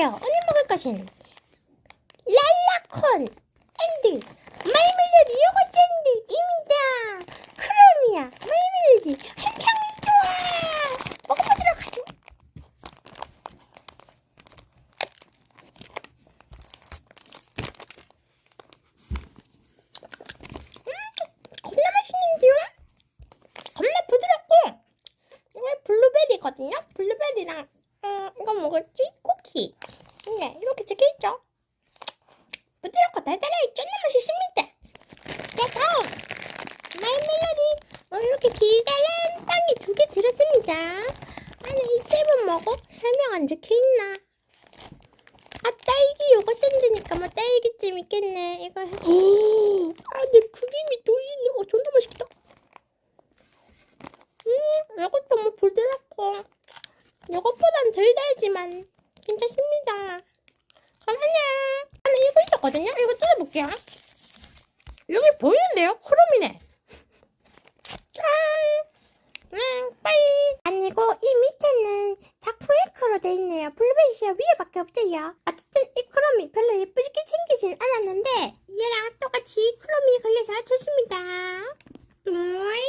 안녕하세요. 오늘 먹을 것은 랄라콘 앤드 마이멜로디 요거 샌드입니다. 크롬이야 마이멜로디 한창 좋아. 먹어보도록 하죠. 음, 겁나 맛있는데요? 겁나 부드럽고 이거 블루베리거든요. 블루베리랑 어, 이거 뭐겠지? 쿠키. 네, 이렇게 적혀있죠. 부드럽고 달달하게 쫀나 맛있습니다. 그래서 마이 멜로디 어, 이렇게 기다란 빵이 두 개 들었습니다. 안에 이 잼은 뭐고? 설명 안 적혀있나? 아 딸기 요거 샌드니까 뭐 딸기잼 있겠네. 이거 오, 안에 크림이 또 있네. 어, 존나 맛있겠다. 음, 이것도 뭐 부드럽고 이것보단 덜 달지만 괜찮습니다. 잠깐만요. 이거 있었거든요. 이거 뜯어볼게요. 여기 보이는데요? 크롬이네. 짠! 음, 빠이! 아니고, 이 밑에는 다크웨이크로 돼 있네요. 블루베리 씨가 위에밖에 없어요. 어쨌든 이 크롬이 별로 예쁘게 생기진 않았는데, 얘랑 똑같이 크롬이 걸려서 좋습니다. 오이!